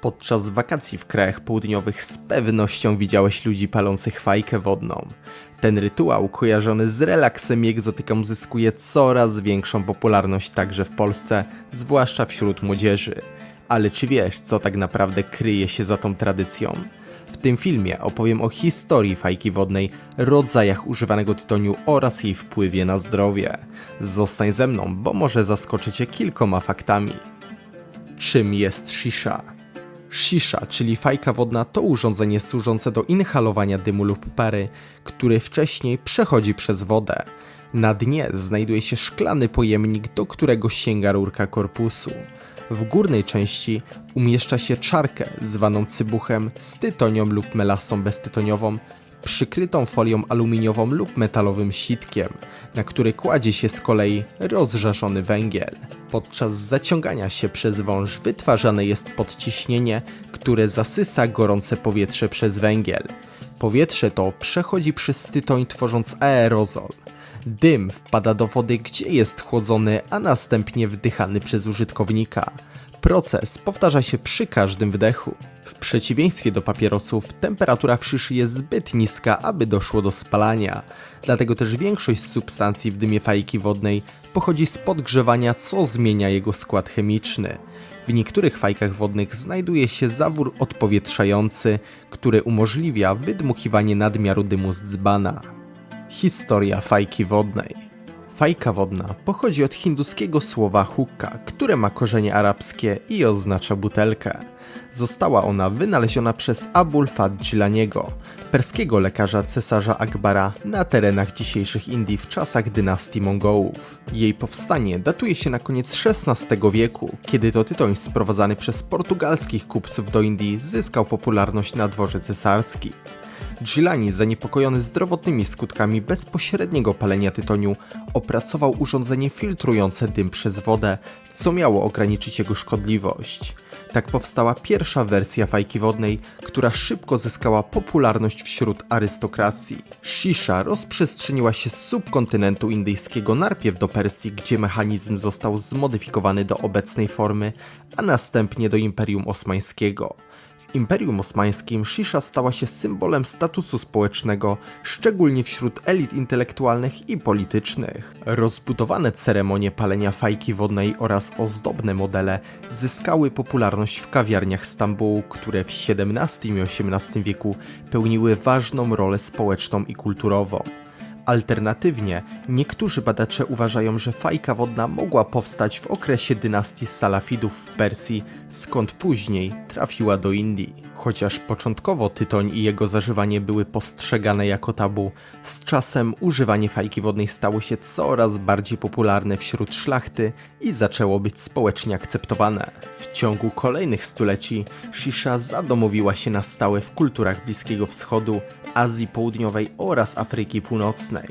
Podczas wakacji w krajach południowych z pewnością widziałeś ludzi palących fajkę wodną. Ten rytuał kojarzony z relaksem i egzotyką zyskuje coraz większą popularność także w Polsce, zwłaszcza wśród młodzieży. Ale czy wiesz, co tak naprawdę kryje się za tą tradycją? W tym filmie opowiem o historii fajki wodnej, rodzajach używanego tytoniu oraz jej wpływie na zdrowie. Zostań ze mną, bo może zaskoczę cię kilkoma faktami. Czym jest shisha? Shisha, czyli fajka wodna, to urządzenie służące do inhalowania dymu lub pary, który wcześniej przechodzi przez wodę. Na dnie znajduje się szklany pojemnik, do którego sięga rurka korpusu. W górnej części umieszcza się czarkę zwaną cybuchem z tytonią lub melasą beztytoniową, przykrytą folią aluminiową lub metalowym sitkiem, na który kładzie się z kolei rozżarzony węgiel. Podczas zaciągania się przez wąż wytwarzane jest podciśnienie, które zasysa gorące powietrze przez węgiel. Powietrze to przechodzi przez tytoń tworząc aerozol. Dym wpada do wody, gdzie jest chłodzony, a następnie wdychany przez użytkownika. Proces powtarza się przy każdym wdechu. W przeciwieństwie do papierosów, temperatura w szyszy jest zbyt niska, aby doszło do spalania. Dlatego też większość substancji w dymie fajki wodnej pochodzi z podgrzewania, co zmienia jego skład chemiczny. W niektórych fajkach wodnych znajduje się zawór odpowietrzający, który umożliwia wydmuchiwanie nadmiaru dymu z dzbana. Historia fajki wodnej. Fajka wodna pochodzi od hinduskiego słowa hukka, które ma korzenie arabskie i oznacza butelkę. Została ona wynaleziona przez Abul Fad Gilaniego, perskiego lekarza cesarza Akbara na terenach dzisiejszych Indii w czasach dynastii Mongołów. Jej powstanie datuje się na koniec XVI wieku, kiedy to tytoń sprowadzany przez portugalskich kupców do Indii zyskał popularność na dworze cesarskim. Gilani, zaniepokojony zdrowotnymi skutkami bezpośredniego palenia tytoniu, opracował urządzenie filtrujące dym przez wodę, co miało ograniczyć jego szkodliwość. Tak powstała pierwsza wersja fajki wodnej, która szybko zyskała popularność wśród arystokracji. Shisha rozprzestrzeniła się z subkontynentu indyjskiego najpierw do Persji, gdzie mechanizm został zmodyfikowany do obecnej formy, a następnie do Imperium Osmańskiego. W Imperium Osmańskim shisha stała się symbolem statusu społecznego, szczególnie wśród elit intelektualnych i politycznych. Rozbudowane ceremonie palenia fajki wodnej oraz ozdobne modele zyskały popularność w kawiarniach Stambułu, które w XVII i XVIII wieku pełniły ważną rolę społeczną i kulturową. Alternatywnie, niektórzy badacze uważają, że fajka wodna mogła powstać w okresie dynastii Salafidów w Persji, skąd później trafiła do Indii. Chociaż początkowo tytoń i jego zażywanie były postrzegane jako tabu, z czasem używanie fajki wodnej stało się coraz bardziej popularne wśród szlachty i zaczęło być społecznie akceptowane. W ciągu kolejnych stuleci shisha zadomowiła się na stałe w kulturach Bliskiego Wschodu, Azji Południowej oraz Afryki Północnej.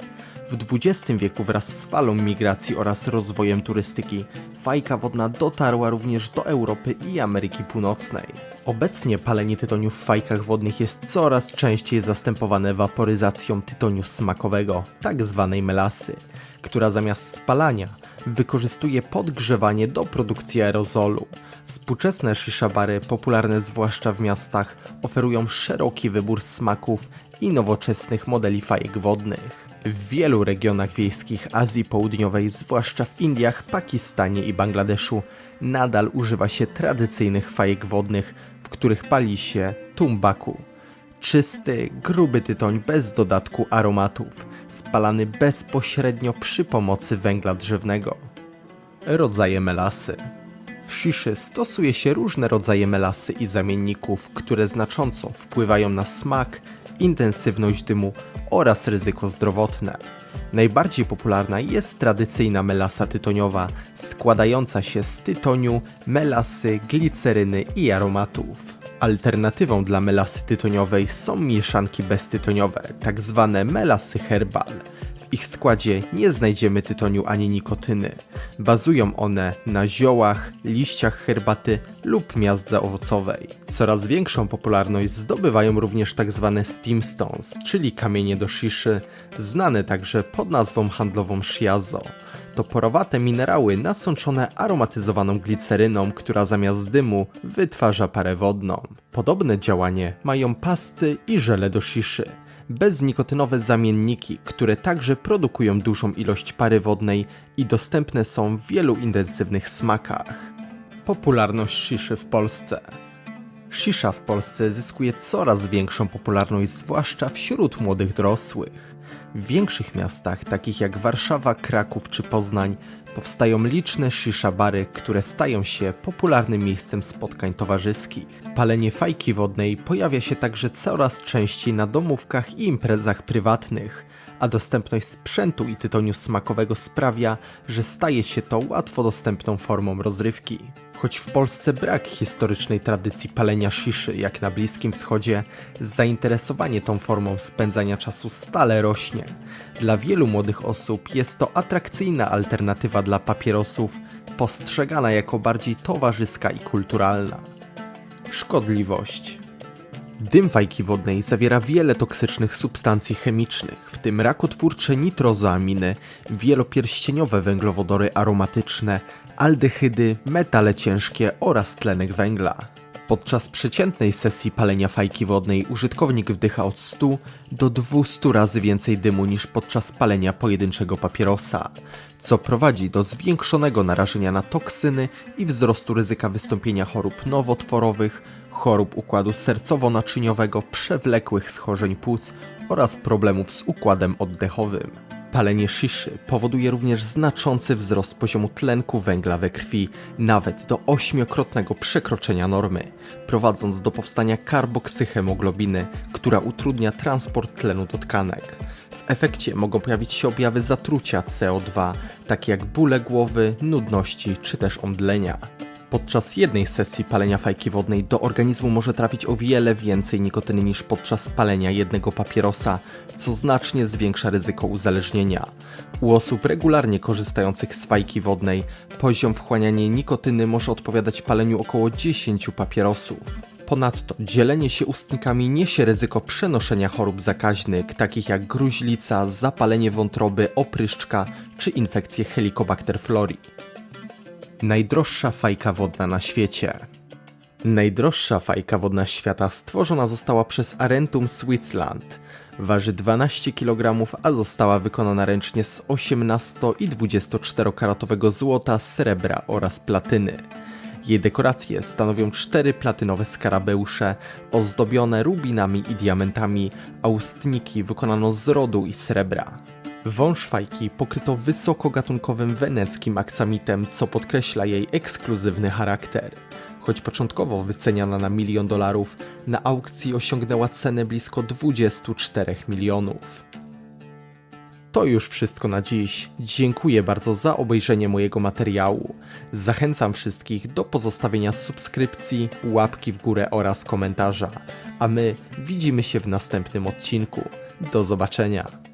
W XX wieku wraz z falą migracji oraz rozwojem turystyki, fajka wodna dotarła również do Europy i Ameryki Północnej. Obecnie palenie tytoniu w fajkach wodnych jest coraz częściej zastępowane waporyzacją tytoniu smakowego, tak zwanej melasy, która zamiast spalania wykorzystuje podgrzewanie do produkcji aerozolu. Współczesne shishabary, popularne zwłaszcza w miastach, oferują szeroki wybór smaków i nowoczesnych modeli fajek wodnych. W wielu regionach wiejskich Azji Południowej, zwłaszcza w Indiach, Pakistanie i Bangladeszu, nadal używa się tradycyjnych fajek wodnych, w których pali się tumbaku. Czysty, gruby tytoń bez dodatku aromatów, spalany bezpośrednio przy pomocy węgla drzewnego. Rodzaje melasy. W sziszy stosuje się różne rodzaje melasy i zamienników, które znacząco wpływają na smak, intensywność dymu oraz ryzyko zdrowotne. Najbardziej popularna jest tradycyjna melasa tytoniowa, składająca się z tytoniu, melasy, gliceryny i aromatów. Alternatywą dla melasy tytoniowej są mieszanki beztytoniowe, tak zwane melasy herbal. W ich składzie nie znajdziemy tytoniu ani nikotyny. Bazują one na ziołach, liściach herbaty lub miazdze owocowej. Coraz większą popularność zdobywają również tzw. Tak steam stones, czyli kamienie do shiszy, znane także pod nazwą handlową shiazo. To porowate minerały nasączone aromatyzowaną gliceryną, która zamiast dymu wytwarza parę wodną. Podobne działanie mają pasty i żele do shiszy. Beznikotynowe zamienniki, które także produkują dużą ilość pary wodnej i dostępne są w wielu intensywnych smakach. Popularność shiszy w Polsce. Shisha w Polsce zyskuje coraz większą popularność, zwłaszcza wśród młodych dorosłych. W większych miastach, takich jak Warszawa, Kraków czy Poznań, powstają liczne shisha bary, które stają się popularnym miejscem spotkań towarzyskich. Palenie fajki wodnej pojawia się także coraz częściej na domówkach i imprezach prywatnych, a dostępność sprzętu i tytoniu smakowego sprawia, że staje się to łatwo dostępną formą rozrywki. Choć w Polsce brak historycznej tradycji palenia shiszy jak na Bliskim Wschodzie, zainteresowanie tą formą spędzania czasu stale rośnie. Dla wielu młodych osób jest to atrakcyjna alternatywa dla papierosów, postrzegana jako bardziej towarzyska i kulturalna. Szkodliwość. Dym fajki wodnej zawiera wiele toksycznych substancji chemicznych, w tym rakotwórcze nitrozoaminy, wielopierścieniowe węglowodory aromatyczne, aldehydy, metale ciężkie oraz tlenek węgla. Podczas przeciętnej sesji palenia fajki wodnej użytkownik wdycha od 100 do 200 razy więcej dymu niż podczas palenia pojedynczego papierosa, co prowadzi do zwiększonego narażenia na toksyny i wzrostu ryzyka wystąpienia chorób nowotworowych, chorób układu sercowo-naczyniowego, przewlekłych schorzeń płuc oraz problemów z układem oddechowym. Palenie shiszy powoduje również znaczący wzrost poziomu tlenku węgla we krwi, nawet do ośmiokrotnego przekroczenia normy, prowadząc do powstania karboksyhemoglobiny, która utrudnia transport tlenu do tkanek. W efekcie mogą pojawić się objawy zatrucia CO2, takie jak bóle głowy, nudności czy też omdlenia. Podczas jednej sesji palenia fajki wodnej do organizmu może trafić o wiele więcej nikotyny niż podczas palenia jednego papierosa, co znacznie zwiększa ryzyko uzależnienia. U osób regularnie korzystających z fajki wodnej poziom wchłaniania nikotyny może odpowiadać paleniu około 10 papierosów. Ponadto dzielenie się ustnikami niesie ryzyko przenoszenia chorób zakaźnych, takich jak gruźlica, zapalenie wątroby, opryszczka czy infekcje Helicobacter flori. Najdroższa fajka wodna na świecie. Najdroższa fajka wodna świata stworzona została przez Arentum Switzerland. Waży 12 kg, a została wykonana ręcznie z 18 i 24 karatowego złota, srebra oraz platyny. Jej dekoracje stanowią cztery platynowe skarabeusze ozdobione rubinami i diamentami, a ustniki wykonano z rodu i srebra. Wąż fajki pokryto wysokogatunkowym weneckim aksamitem, co podkreśla jej ekskluzywny charakter. Choć początkowo wyceniana na milion dolarów, na aukcji osiągnęła cenę blisko 24 milionów. To już wszystko na dziś. Dziękuję bardzo za obejrzenie mojego materiału. Zachęcam wszystkich do pozostawienia subskrypcji, łapki w górę oraz komentarza. A my widzimy się w następnym odcinku. Do zobaczenia.